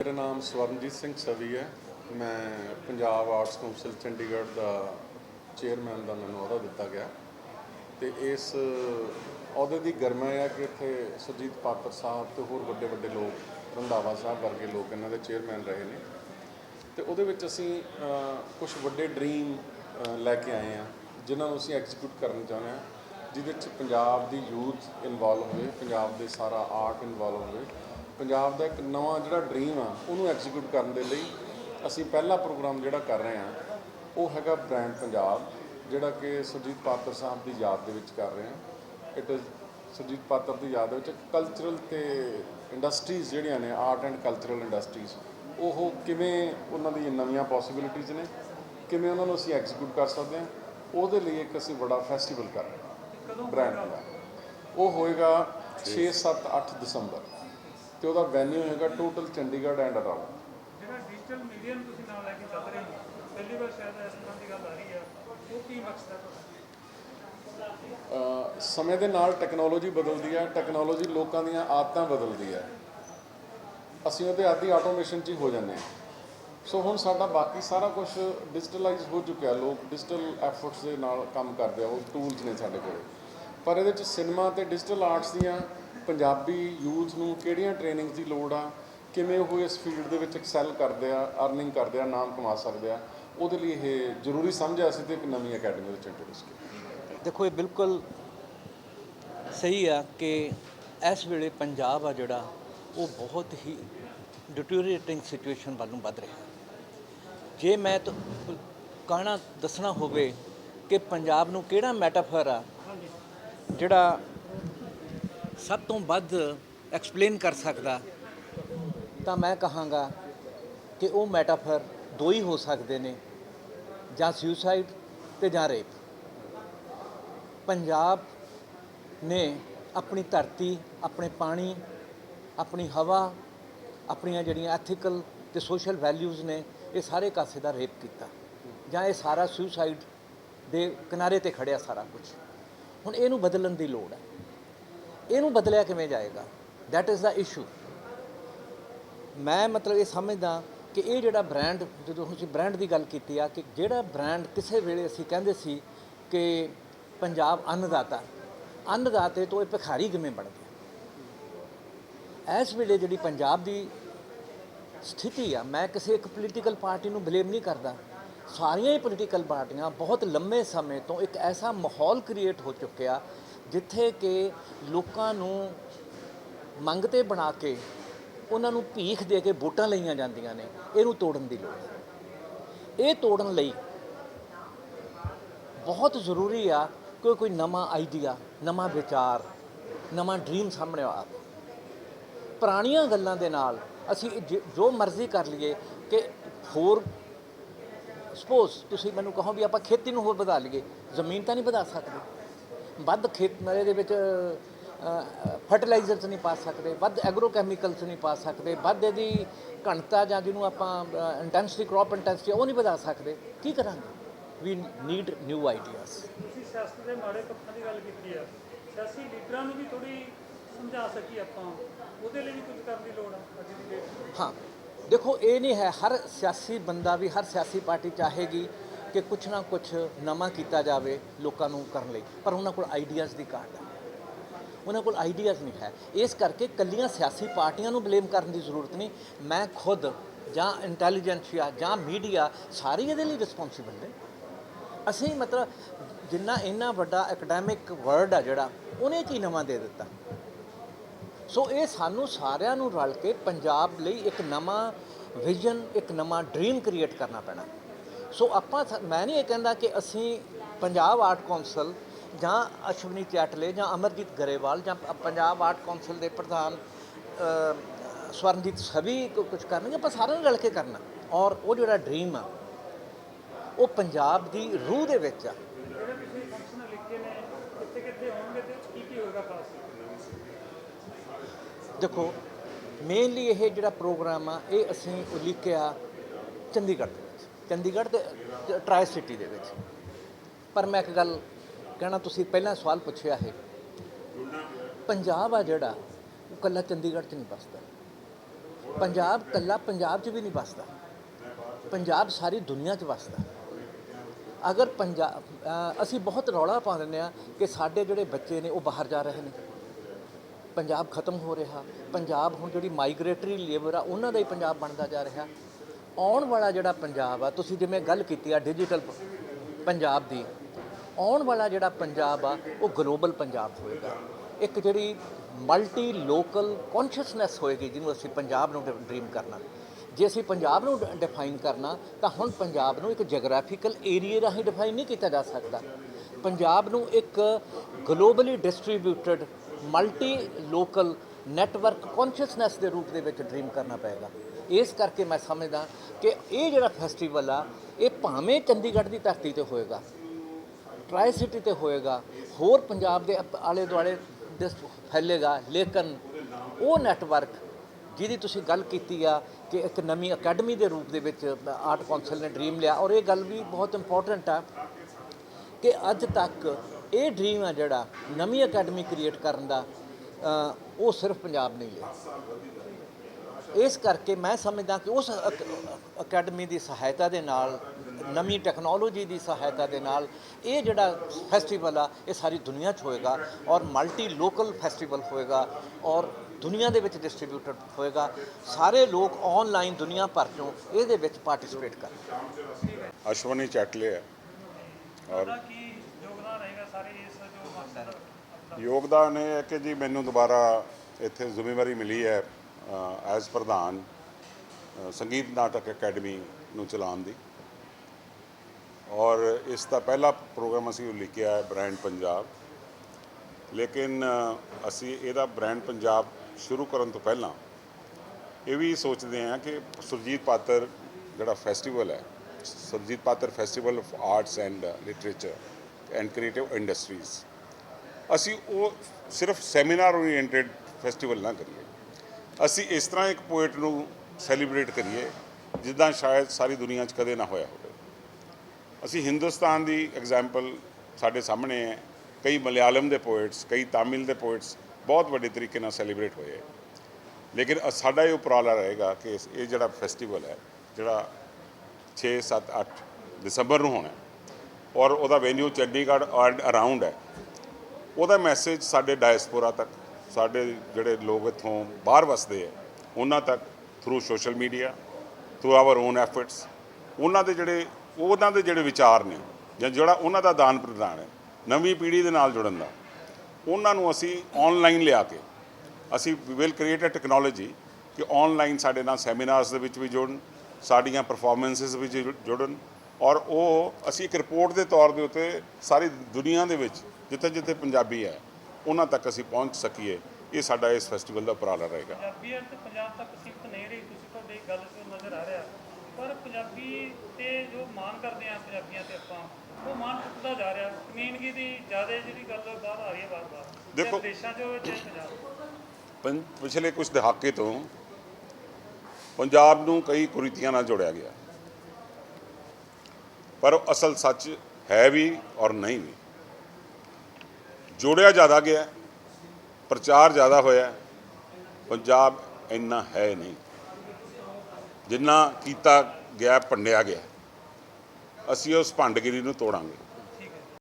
ਮੇਰਾ ਨਾਮ ਸਵਰਨਜੀਤ ਸਿੰਘ ਸਵੀ ਹੈ। ਮੈਂ ਪੰਜਾਬ ਆਰਟਸ ਕੌਂਸਲ ਚੰਡੀਗੜ੍ਹ ਦਾ ਚੇਅਰਮੈਨ ਦਾ ਮੈਨੂੰ ਅਹੁਦਾ ਦਿੱਤਾ ਗਿਆ। ਤੇ ਇਸ ਅਹੁਦੇ ਦੀ ਗਰਮਾ ਹੈ ਕਿ ਇੱਥੇ ਸੁਰਜੀਤ ਪਾਤਰ ਸਾਹਿਬ ਤੇ ਹੋਰ ਵੱਡੇ ਵੱਡੇ ਲੋਕ, ਰੰਧਾਵਾ ਸਾਹਿਬ ਵਰਗੇ ਲੋਕ ਇਹਨਾਂ ਦੇ ਚੇਅਰਮੈਨ ਰਹੇ ਨੇ। ਤੇ ਉਹਦੇ ਵਿੱਚ ਅਸੀਂ ਕੁਝ ਵੱਡੇ ਡ੍ਰੀਮ ਲੈ ਕੇ ਆਏ ਆ ਜਿਨ੍ਹਾਂ ਨੂੰ ਅਸੀਂ ਐਗਜ਼ੀਕਿਊਟ ਕਰਨ ਚਾਹੁੰਦੇ ਆ ਜਿਹਦੇ ਵਿੱਚ ਪੰਜਾਬ ਦੀ ਯੂਥ ਇਨਵੋਲਵ ਹੋਵੇ, ਪੰਜਾਬ ਦੇ ਸਾਰਾ ਆਰਟ ਇਨਵੋਲਵ ਹੋਵੇ। ਪੰਜਾਬ ਦਾ ਇੱਕ ਨਵਾਂ ਜਿਹੜਾ ਡ੍ਰੀਮ ਆ ਉਹਨੂੰ ਐਗਜ਼ੀਕਿਊਟ ਕਰਨ ਦੇ ਲਈ ਅਸੀਂ ਪਹਿਲਾ ਪ੍ਰੋਗਰਾਮ ਜਿਹੜਾ ਕਰ ਰਹੇ ਆ ਉਹ ਹੈਗਾ ਬ੍ਰਾਂਡ ਪੰਜਾਬ ਜਿਹੜਾ ਕਿ ਸੁਰਜੀਤ ਪਾਤਰ ਸਾਹਿਬ ਦੀ ਯਾਦ ਦੇ ਵਿੱਚ ਕਰ ਰਹੇ ਆ ਇਟ ਇਜ਼ ਸੁਰਜੀਤ ਪਾਤਰ ਦੀ ਯਾਦ ਵਿੱਚ ਕਲਚਰਲ ਤੇ ਇੰਡਸਟਰੀਜ਼ ਜਿਹੜੀਆਂ ਨੇ ਆਰਟ ਐਂਡ ਕਲਚਰਲ ਇੰਡਸਟਰੀਜ਼ ਉਹ ਕਿਵੇਂ ਉਹਨਾਂ ਦੀ ਨਵੀਆਂ ਪੋਸਿਬਿਲਿਟੀਜ਼ ਨੇ ਕਿਵੇਂ ਉਹਨਾਂ ਨੂੰ ਅਸੀਂ ਐਗਜ਼ੀਕਿਊਟ ਕਰ ਸਕਦੇ ਹਾਂ ਉਹਦੇ ਲਈ ਇੱਕ ਅਸੀਂ ਬੜਾ ਫੈਸਟੀਵਲ ਕਰ ਰਹੇ ਹਾਂ। ਬ੍ਰਾਂਡ ਦਾ ਉਹ ਹੋਏਗਾ 6 7 8 ਦਸੰਬਰ। ਤੇ ਉਹਦਾ ਵੈਨਿਊ ਹੈਗਾ ਟੋਟਲ ਚੰਡੀਗੜ੍ਹ ਐਂਡ ਅਰਾਊਂਡ ਜਿਹੜਾ ਡਿਜੀਟਲ ਮੀਡੀਆ ਨੂੰ ਤੁਸੀਂ ਨਾਲ ਲੈ ਕੇ ਚੱਲ ਰਹੇ ਹੋ ਪਹਿਲੀ ਵਾਰ ਸ਼ਾਇਦ ਇਸ ਤਰ੍ਹਾਂ ਦੀ ਗੱਲ ਆ ਰਹੀ ਹੈ ਉਹ ਕੀ ਮਕਸਦ ਹੈ ਸਮੇਂ ਦੇ ਨਾਲ ਟੈਕਨੋਲੋਜੀ ਬਦਲਦੀ ਹੈ ਟੈਕਨੋਲੋਜੀ ਲੋਕਾਂ ਦੀਆਂ ਆਦਤਾਂ ਬਦਲਦੀ ਹੈ ਅਸੀਂ ਉਹਦੇ ਆਦੀ ਆਟੋਮੇਸ਼ਨ 'ਚ ਹੀ ਹੋ ਜਾਂਦੇ ਹਾਂ। ਸੋ ਹੁਣ ਸਾਡਾ ਬਾਕੀ ਸਾਰਾ ਕੁਝ ਡਿਜੀਟਲਾਈਜ਼ ਹੋ ਚੁੱਕਿਆ ਲੋਕ ਡਿਜੀਟਲ ਐਫਰਟਸ ਦੇ ਨਾਲ ਕੰਮ ਕਰਦੇ ਆ ਉਹ ਟੂਲਸ ਨੇ ਸਾਡੇ ਕੋਲ। ਪਰ ਇਹਦੇ 'ਚ ਸਿਨੇਮਾ ਤੇ ਡਿਜੀਟਲ ਆਰਟਸ ਦੀਆਂ ਪੰਜਾਬੀ ਯੂਥ ਨੂੰ ਕਿਹੜੀਆਂ ਟ੍ਰੇਨਿੰਗਸ ਦੀ ਲੋੜ ਆ? ਕਿਵੇਂ ਉਹ ਇਸ ਫੀਲਡ ਦੇ ਵਿੱਚ ਐਕਸੈਲ ਕਰਦੇ ਆ ਅਰਨਿੰਗ ਕਰਦੇ ਆ, ਨਾਮ ਕਮਾ ਸਕਦੇ ਆ? ਉਹਦੇ ਲਈ ਇਹ ਜ਼ਰੂਰੀ ਸਮਝਿਆ ਸੀ ਤੇ ਇੱਕ ਨਵੀਂ ਅਕੈਡਮੀ ਵਿੱਚ ਇੰਟਰੋਡਿਊਸ ਕੀਤਾ। ਦੇਖੋ, ਇਹ ਬਿਲਕੁਲ ਸਹੀ ਆ ਕਿ ਇਸ ਵੇਲੇ ਪੰਜਾਬ ਆ ਜਿਹੜਾ, ਉਹ ਬਹੁਤ ਹੀ ਡਿਟੀਰੀਏਟਿੰਗ ਸਿਚੁਏਸ਼ਨ ਵੱਲ ਨੂੰ ਵੱਧ ਰਿਹਾ ਜੇ ਮੈਂ ਤਾਂ ਕਹਿਣਾ ਦੱਸਣਾ ਹੋਵੇ ਕਿ ਪੰਜਾਬ ਨੂੰ ਕਿਹੜਾ ਮੈਟਾਫਰ ਆ, ਜਿਹੜਾ ਸਭ ਤੋਂ ਵੱਧ ਐਕਸਪਲੇਨ ਕਰ ਸਕਦਾ, ਤਾਂ ਮੈਂ ਕਹਾਂਗਾ ਕਿ ਉਹ ਮੈਟਾਫਰ ਦੋ ਹੀ ਹੋ ਸਕਦੇ ਨੇ, ਜਾਂ ਸੁਸਾਈਡ ਤੇ ਜਾਂ ਰੇਪ ਪੰਜਾਬ ਨੇ ਆਪਣੀ ਧਰਤੀ, ਆਪਣੇ ਪਾਣੀ, ਆਪਣੀ ਹਵਾ, ਆਪਣੀਆਂ ਜਿਹੜੀਆਂ ਐਥੀਕਲ ਤੇ ਸੋਸ਼ਲ ਵੈਲਿਊਜ਼ ਨੇ, ਇਹ ਸਾਰੇ ਕਾਸੇ ਦਾ ਰੇਪ ਕੀਤਾ। ਜਾਂ ਇਹ ਸਾਰਾ ਸੁਸਾਈਡ ਦੇ ਕਿਨਾਰੇ ਤੇ ਖੜਿਆ ਸਾਰਾ ਕੁਝ ਹੁਣ ਇਹਨੂੰ ਬਦਲਣ ਦੀ ਲੋੜ ਹੈ। ਇਹਨੂੰ ਬਦਲਿਆ ਕਿਵੇਂ ਜਾਏਗਾ? ਥੈਟ ਇਜ਼ ਦਾ ਇਸ਼ੂ ਮੈਂ ਮਤਲਬ ਇਹ ਸਮਝਦਾ ਕਿ ਇਹ ਜਿਹੜਾ ਬ੍ਰਾਂਡ ਜਦੋਂ ਅਸੀਂ ਬ੍ਰਾਂਡ ਦੀ ਗੱਲ ਕੀਤੀ ਆ ਕਿ ਜਿਹੜਾ ਬ੍ਰਾਂਡ ਕਿਸੇ ਵੇਲੇ ਅਸੀਂ ਕਹਿੰਦੇ ਸੀ ਕਿ ਪੰਜਾਬ ਅੰਨਦਾਤਾ, ਅੰਨਦਾਤੇ ਤੋਂ ਇਹ ਭਿਖਾਰੀ ਕਿਵੇਂ ਬਣ ਗਿਆ? ਇਸ ਵੇਲੇ ਜਿਹੜੀ ਪੰਜਾਬ ਦੀ ਸਥਿਤੀ ਆ, ਮੈਂ ਕਿਸੇ ਇੱਕ ਪੋਲੀਟੀਕਲ ਪਾਰਟੀ ਨੂੰ ਬਲੇਮ ਨਹੀਂ ਕਰਦਾ। ਸਾਰੀਆਂ ਹੀ ਪੋਲੀਟੀਕਲ ਪਾਰਟੀਆਂ ਬਹੁਤ ਲੰਮੇ ਸਮੇਂ ਤੋਂ ਇੱਕ ਐਸਾ ਮਾਹੌਲ ਕ੍ਰੀਏਟ ਹੋ ਚੁੱਕਿਆ ਜਿੱਥੇ ਕਿ ਲੋਕਾਂ ਨੂੰ ਮੰਗ ਤੇ ਬਣਾ ਕੇ ਉਹਨਾਂ ਨੂੰ ਭੀਖ ਦੇ ਕੇ ਵੋਟਾਂ ਲਈਆਂ ਜਾਂਦੀਆਂ ਨੇ, ਇਹਨੂੰ ਤੋੜਨ ਦੀ ਲੋੜ ਹੈ। ਇਹ ਤੋੜਨ ਲਈ ਬਹੁਤ ਜ਼ਰੂਰੀ ਆ ਕਿ ਕੋਈ ਨਵਾਂ ਆਈਡੀਆ ਨਵਾਂ ਵਿਚਾਰ, ਨਵਾਂ ਡ੍ਰੀਮ ਸਾਹਮਣੇ ਆ। ਪੁਰਾਣੀਆਂ ਗੱਲਾਂ ਦੇ ਨਾਲ ਅਸੀਂ ਜ- ਜੋ ਮਰਜ਼ੀ ਕਰ ਲਈਏ ਕਿ ਹੋਰ ਸਪੋਜ਼ ਤੁਸੀਂ ਮੈਨੂੰ ਕਹੋ ਵੀ ਆਪਾਂ ਖੇਤੀ ਨੂੰ ਹੋਰ ਵਧਾ ਲਈਏ, ਜ਼ਮੀਨ ਤਾਂ ਨਹੀਂ ਵਧਾ ਸਕਦੇ। ਵੱਧ ਖੇਤ ਮਰੇ ਦੇ ਵਿੱਚ ਫਰਟੀਲਾਈਜ਼ਰਸ ਨਹੀਂ ਪਾ ਸਕਦੇ ਵੱਧ ਐਗਰੋ ਕੈਮੀਕਲਸ ਨਹੀਂ ਪਾ ਸਕਦੇ ਵੱਧ ਇਹਦੀ ਘਣਤਾ ਜਾਂ ਜਿਹਨੂੰ ਆਪਾਂ ਇੰਟੈਂਸਿਟੀ ਕ੍ਰੌਪ ਇੰਟੈਂਸਿਟੀ ਉਹ ਨਹੀਂ ਵਧਾ ਸਕਦੇ। ਕੀ ਕਰਾਂਗੇ? ਵੀ ਨੀਡ ਨਿਊ ਆਈਡੀਆਜ਼ ਤੁਸੀਂ ਸਿਆਸਤ ਦੇ ਮਾੜੇ ਪੱਖਾਂ ਦੀ ਗੱਲ ਕੀਤੀ ਆ। ਸਿਆਸੀ ਲੀਡਰਾਂ ਨੂੰ ਵੀ ਥੋੜੀ ਸਮਝਾ ਸਕੀ ਆਪਾਂ। ਉਹਦੇ ਲਈ ਵੀ ਕੁਝ ਕਰਨ ਦੀ ਲੋੜ ਆ ਅੱਜ ਦੀ ਡੇਟ ਹਾਂ। ਦੇਖੋ ਇਹ ਨਹੀਂ ਹੈ ਹਰ ਸਿਆਸੀ ਬੰਦਾ ਵੀ ਹਰ ਸਿਆਸੀ ਪਾਰਟੀ ਚਾਹੇਗੀ ਕਿ ਕੁਛ ਨਾ ਕੁਛ ਨਵਾਂ ਕੀਤਾ ਜਾਵੇ ਲੋਕਾਂ ਨੂੰ ਕਰਨ ਲਈ। ਪਰ ਉਹਨਾਂ ਕੋਲ ਆਈਡੀਆਜ਼ ਦੀ ਘਾਟ ਹੈ ਉਹਨਾਂ ਕੋਲ ਆਈਡੀਆਜ਼ ਨਹੀਂ ਹੈ। ਇਸ ਕਰਕੇ ਕੱਲੀਆਂ ਸਿਆਸੀ ਪਾਰਟੀਆਂ ਨੂੰ ਬਲੇਮ ਕਰਨ ਦੀ ਜ਼ਰੂਰਤ ਨਹੀਂ। ਮੈਂ ਖੁਦ ਜਾਂ ਇੰਟੈਲੀਜੈਂਸੀਆ ਜਾਂ ਮੀਡੀਆ ਸਾਰੇ ਇਹਦੇ ਲਈ ਰਿਸਪੌਂਸਿਬਲ ਨੇ। ਅਸੀਂ ਮਤਲਬ ਜਿੰਨਾ ਇੰਨਾ ਵੱਡਾ ਐਕੈਡੈਮਿਕ ਵਰਡ ਆ ਜਿਹੜਾ, ਉਹਨੇ ਕੀ ਨਵਾਂ ਦੇ ਦਿੱਤਾ। ਸੋ ਇਹ ਸਾਨੂੰ ਸਾਰਿਆਂ ਨੂੰ ਰਲ ਕੇ ਪੰਜਾਬ ਲਈ ਇੱਕ ਨਵਾਂ ਵਿਜ਼ਨ ਇੱਕ ਨਵਾਂ ਡ੍ਰੀਮ ਕ੍ਰੀਏਟ ਕਰਨਾ ਪੈਣਾ। ਸੋ ਆਪਾਂ ਮੈਂ ਨਹੀਂ ਇਹ ਕਹਿੰਦਾ ਕਿ ਅਸੀਂ ਪੰਜਾਬ ਆਰਟ ਕੌਂਸਲ ਜਾਂ ਅਸ਼ਵਨੀ ਚੈਟਲੇ ਜਾਂ ਅਮਰਜੀਤ ਗਰੇਵਾਲ ਜਾਂ ਪੰਜਾਬ ਆਰਟ ਕੌਂਸਲ ਦੇ ਪ੍ਰਧਾਨ ਸਵਰਨਜੀਤ ਸਭੀ ਕੁਝ ਕਰਨਗੇ ਆਪਾਂ ਸਾਰਿਆਂ ਨੇ ਰਲ ਕੇ ਕਰਨਾ। ਔਰ ਉਹ ਜਿਹੜਾ ਡ੍ਰੀਮ ਆ ਉਹ ਪੰਜਾਬ ਦੀ ਰੂਹ ਦੇ ਵਿੱਚ ਆ। ਦੇਖੋ ਮੇਨਲੀ ਇਹ ਜਿਹੜਾ ਪ੍ਰੋਗਰਾਮ ਆ ਇਹ ਅਸੀਂ ਉਲੀਕਿਆ ਚੰਡੀਗੜ੍ਹ ਚੰਡੀਗੜ੍ਹ ਤੇ ਟਰਾਈ ਸਿਟੀ ਦੇ ਵਿੱਚ। ਪਰ ਮੈਂ ਇੱਕ ਗੱਲ ਕਹਿਣਾ, ਤੁਸੀਂ ਪਹਿਲਾਂ ਸਵਾਲ ਪੁੱਛਿਆ ਹੈ। ਪੰਜਾਬ ਆ ਜਿਹੜਾ, ਉਹ ਕੱਲਾ ਚੰਡੀਗੜ੍ਹ 'ਚ ਨਹੀਂ ਬਸਦਾ ਪੰਜਾਬ ਕੱਲਾ ਪੰਜਾਬ 'ਚ ਵੀ ਨਹੀਂ ਵਸਦਾ। ਪੰਜਾਬ ਸਾਰੀ ਦੁਨੀਆ 'ਚ ਵਸਦਾ। ਅਗਰ ਪੰਜਾਬ ਅਸੀਂ ਬਹੁਤ ਰੌਲਾ ਪਾ ਦਿੰਦੇ ਆ ਕਿ ਸਾਡੇ ਜਿਹੜੇ ਬੱਚੇ ਨੇ, ਉਹ ਬਾਹਰ ਜਾ ਰਹੇ ਨੇ। ਪੰਜਾਬ ਖਤਮ ਹੋ ਰਿਹਾ। ਪੰਜਾਬ ਹੁਣ ਜਿਹੜੀ ਮਾਈਗ੍ਰੇਟਰੀ ਲੇਬਰ ਆ, ਉਹਨਾਂ ਦਾ ਹੀ ਪੰਜਾਬ ਬਣਦਾ ਜਾ ਰਿਹਾ। ਆਉਣ ਵਾਲਾ ਜਿਹੜਾ ਪੰਜਾਬ ਆ, ਤੁਸੀਂ ਜਿਵੇਂ ਗੱਲ ਕੀਤੀ ਆ ਡਿਜੀਟਲ ਪੰਜਾਬ ਦੀ, ਆਉਣ ਵਾਲਾ ਜਿਹੜਾ ਪੰਜਾਬ ਆ, ਉਹ ਗਲੋਬਲ ਪੰਜਾਬ ਹੋਏਗਾ। ਇੱਕ ਜਿਹੜੀ ਮਲਟੀ ਲੋਕਲ ਕੌਨਸ਼ੀਅਸਨੈਸ ਹੋਏਗੀ, ਜਿਹਨੂੰ ਅਸੀਂ ਪੰਜਾਬ ਨੂੰ ਡ੍ਰੀਮ ਕਰਨਾ। ਜੇ ਅਸੀਂ ਪੰਜਾਬ ਨੂੰ ਡਿਫਾਈਨ ਕਰਨਾ, ਤਾਂ ਹੁਣ ਪੰਜਾਬ ਨੂੰ ਇੱਕ ਜੀਓਗ੍ਰਾਫੀਕਲ ਏਰੀਆ ਰਾਹੀਂ ਡਿਫਾਈਨ ਨਹੀਂ ਕੀਤਾ ਜਾ ਸਕਦਾ। ਪੰਜਾਬ ਨੂੰ ਇੱਕ globally distributed multi local network consciousness ਦੇ ਰੂਪ ਦੇ ਵਿੱਚ ਡ੍ਰੀਮ ਕਰਨਾ ਪਏਗਾ। ਇਸ ਕਰਕੇ ਮੈਂ ਸਮਝਦਾ ਕਿ ਇਹ ਜਿਹੜਾ ਫੈਸਟੀਵਲ ਆ, ਇਹ ਭਾਵੇਂ ਚੰਡੀਗੜ੍ਹ ਦੀ ਧਰਤੀ ਤੇ ਹੋਏਗਾ ਟਰਾਈ ਸਿਟੀ ਤੇ ਹੋਏਗਾ, ਹੋਰ ਪੰਜਾਬ ਦੇ ਆਲੇ ਦੁਆਲੇ ਦੇ ਫੈਲੇਗਾ, ਲੇਕਿਨ ਉਹ ਨੈਟਵਰਕ ਜਿਹਦੀ ਤੁਸੀਂ ਗੱਲ ਕੀਤੀ ਆ ਕਿ ਇੱਕ ਨਵੀਂ ਅਕੈਡਮੀ ਦੇ ਰੂਪ ਦੇ ਵਿੱਚ ਆਰਟ ਕੌਂਸਲ ਨੇ ਡ੍ਰੀਮ ਲਿਆ, ਔਰ ਇਹ ਗੱਲ ਵੀ ਬਹੁਤ ਇੰਪੋਰਟੈਂਟ ਆ ਕਿ ਅੱਜ ਤੱਕ ਇਹ ਡ੍ਰੀਮ ਆ ਜਿਹੜਾ ਨਵੀਂ ਅਕੈਡਮੀ ਕ੍ਰੀਏਟ ਕਰਨ ਦਾ ਉਹ ਸਿਰਫ ਪੰਜਾਬ ਨੇ ਲਿਆ। ਇਸ ਕਰਕੇ ਮੈਂ ਸਮਝਦਾ ਕਿ ਉਸ ਅਕ- ਅਕੈਡਮੀ ਦੀ ਸਹਾਇਤਾ ਦੇ ਨਾਲ ਨਵੀਂ ਟੈਕਨੋਲੋਜੀ ਦੀ ਸਹਾਇਤਾ ਦੇ ਨਾਲ ਇਹ ਜਿਹੜਾ ਫੈਸਟੀਵਲ ਆ ਇਹ ਸਾਰੀ ਦੁਨੀਆ 'ਚ ਹੋਏਗਾ ਔਰ ਮਲਟੀ ਲੋਕਲ ਫੈਸਟੀਵਲ ਹੋਏਗਾ ਔਰ ਦੁਨੀਆ ਦੇ ਵਿੱਚ ਡਿਸਟ੍ਰੀਬਿਊਟਡ ਹੋਏਗਾ। ਸਾਰੇ ਲੋਕ ਆਨਲਾਈਨ ਦੁਨੀਆ ਭਰ ਚੋਂ ਇਹਦੇ ਵਿੱਚ ਪਾਰਟਿਸਿਪੇਟ ਕਰਨ ਅਸ਼ਵਨੀ ਚੈਟਲੇ ਹੈ। ਔਰ ਉਹਦਾ ਕੀ ਯੋਗਦਾਨ ਰਹੇਗਾ ਸਾਰੇ ਇਸ ਜੋ ਮਕਸਦ ਯੋਗਦਾਨ ਇਹ ਹੈ ਕਿ ਜੀ ਮੈਨੂੰ ਦੁਬਾਰਾ ਇੱਥੇ ਜ਼ਿੰਮੇਵਾਰੀ ਮਿਲੀ ਹੈ। ਐਜ਼ ਪ੍ਰਧਾਨ ਸੰਗੀਤ ਨਾਟਕ ਅਕੈਡਮੀ ਨੂੰ ਚਲਾਉਣ ਦੀ। ਔਰ ਇਸ ਦਾ ਪਹਿਲਾ ਪ੍ਰੋਗਰਾਮ ਅਸੀਂ ਲਿਖਿਆ ਹੈ, ਬ੍ਰਾਂਡ ਪੰਜਾਬ। ਲੇਕਿਨ ਅਸੀਂ ਇਹਦਾ ਬ੍ਰਾਂਡ ਪੰਜਾਬ ਸ਼ੁਰੂ ਕਰਨ ਤੋਂ ਪਹਿਲਾਂ ਇਹ ਵੀ ਸੋਚਦੇ ਹਾਂ ਕਿ ਸੁਰਜੀਤ ਪਾਤਰ ਜਿਹੜਾ ਫੈਸਟੀਵਲ ਹੈ, Surjit Patar festival of arts and literature and creative industries ਅਸੀਂ ਉਹ ਸਿਰਫ ਸੈਮੀਨਾਰ ਓਰੀਐਂਟਡ ਫੈਸਟੀਵਲ ਨਾ ਕਰੀਏ। ਅਸੀਂ ਇਸ ਤਰ੍ਹਾਂ ਇੱਕ ਪੋਇਟ ਨੂੰ ਸੈਲੀਬ੍ਰੇਟ ਕਰੀਏ, ਜਿੱਦਾਂ ਸ਼ਾਇਦ ਸਾਰੀ ਦੁਨੀਆ 'ਚ ਕਦੇ ਨਾ ਹੋਇਆ ਹੋਵੇ। ਅਸੀਂ ਹਿੰਦੁਸਤਾਨ ਦੀ ਐਗਜ਼ਾਮਪਲ ਸਾਡੇ ਸਾਹਮਣੇ ਹੈ। ਕਈ ਮਲਿਆਲਮ ਦੇ ਪੋਇਟਸ ਕਈ ਤਾਮਿਲ ਦੇ ਪੋਇਟਸ ਬਹੁਤ ਵੱਡੇ ਤਰੀਕੇ ਨਾਲ ਸੈਲੀਬ੍ਰੇਟ ਹੋਏ ਲੇਕਿਨ ਸਾਡਾ ਇਹ ਉਪਰਾਲਾ ਰਹੇਗਾ ਕਿ ਇਹ ਜਿਹੜਾ ਫੈਸਟੀਵਲ ਹੈ, ਜਿਹੜਾ 6 7 8 ਦਸੰਬਰ ਨੂੰ ਹੋਣਾ ਔਰ ਉਹਦਾ ਵੈਨਿਊ ਚੰਡੀਗੜ੍ਹ ਐਂਡ ਅਰਾਊਂਡ ਹੈ, ਉਹਦਾ ਮੈਸੇਜ ਸਾਡੇ ਡਾਇਸਪੋਰਾ ਤੱਕ ਸਾਡੇ ਜਿਹੜੇ ਲੋਕ ਇੱਥੋਂ ਬਾਹਰ ਵਸਦੇ ਆ, ਉਹਨਾਂ ਤੱਕ through social media through our own efforts ਉਹਨਾਂ ਦੇ ਜਿਹੜੇ, ਉਹਨਾਂ ਦੇ ਜਿਹੜੇ ਵਿਚਾਰ ਨੇ, ਜਾਂ ਜਿਹੜਾ ਉਹਨਾਂ ਦਾ ਦਾਨ ਪ੍ਰਦਾਨ ਹੈ, ਨਵੀਂ ਪੀੜ੍ਹੀ ਦੇ ਨਾਲ ਜੁੜਨ ਦਾ, ਉਹਨਾਂ ਨੂੰ ਅਸੀਂ ਆਨਲਾਈਨ ਲਿਆ ਕੇ, ਅਸੀਂ ਵਿਲ ਕ੍ਰੀਏਟ ਅ ਟੈਕਨੋਲੋਜੀ ਕਿ ਆਨਲਾਈਨ ਸਾਡੇ ਨਾਲ ਸੈਮੀਨਾਰਸ ਦੇ ਵਿੱਚ ਵੀ ਜੁੜਨ, ਸਾਡੀਆਂ ਪਰਫਾਰਮੈਂਸਿਸ ਵਿੱਚ ਜੁ- ਜੁੜਨ, ਔਰ ਉਹ ਅਸੀਂ ਇੱਕ ਰਿਪੋਰਟ ਦੇ ਤੌਰ ਦੇ ਉੱਤੇ ਸਾਰੀ ਦੁਨੀਆ ਦੇ ਵਿੱਚ ਜਿੱਥੇ ਜਿੱਥੇ ਪੰਜਾਬੀ ਹੈ ਉਹਨਾਂ ਤੱਕ ਅਸੀਂ ਪਹੁੰਚ ਸਕੀਏ ਇਹ ਸਾਡਾ ਇਸ ਫੈਸਟੀਵਲ ਦਾ ਉਪਰਾਲਾ ਰਹੇਗਾ। ਪੰਜਾਬੀਅਤ ਤੇ ਪੰਜਾਬ ਤੱਕ ਸੀਮਤ ਨਹੀਂ ਰਹੀ ਤੁਸੀਂ ਤੁਹਾਡੀ ਗੱਲ ਤੋਂ ਨਜ਼ਰ ਆ ਰਿਹਾ। ਪਰ ਪੰਜਾਬੀ ਤੇ ਜੋ ਮਾਣ ਕਰਦੇ ਆ ਪੰਜਾਬੀਆਂ ਤੇ ਆਪਾਂ ਉਹ ਮਾਣ ਟੁੱਟਦਾ ਜਾ ਰਿਹਾ। ਕਮਿਊਨਿਟੀ ਦੀ ਜ਼ਿਆਦਾ ਜਿਹੜੀ ਗੱਲ ਬਾਹਰ ਆ ਰਹੀ ਹੈ ਵਾਰ-ਵਾਰ ਦੇਖੋ- ਚਾਹੇ ਦੇਸ਼ਾਂ 'ਚ ਹੋਵੇ ਚਾਹੇ ਪੰਜਾਬ 'ਚ। ਪੰ- ਪਿਛਲੇ ਕੁਝ ਦਹਾਕੇ ਤੋਂ ਪੰਜਾਬ ਨੂੰ ਕਈ ਕੁਰੀਤੀਆਂ ਨਾਲ ਜੋੜਿਆ ਗਿਆ। ਪਰ ਉਹ ਅਸਲ ਸੱਚ ਹੈ ਵੀ ਔਰ ਨਹੀਂ ਵੀ। ਜੋੜਿਆ ਜ਼ਿਆਦਾ ਗਿਆ, ਪ੍ਰਚਾਰ ਜ਼ਿਆਦਾ ਹੋਇਆ, ਪੰਜਾਬ ਇੰਨਾ ਹੈ ਨਹੀਂ। ਜਿੰਨਾ ਕੀਤਾ ਗਿਆ, ਭੰਡਿਆ ਗਿਆ। ਅਸੀਂ ਉਸ ਭੰਡਗਿਰੀ ਨੂੰ ਤੋੜਾਂਗੇ।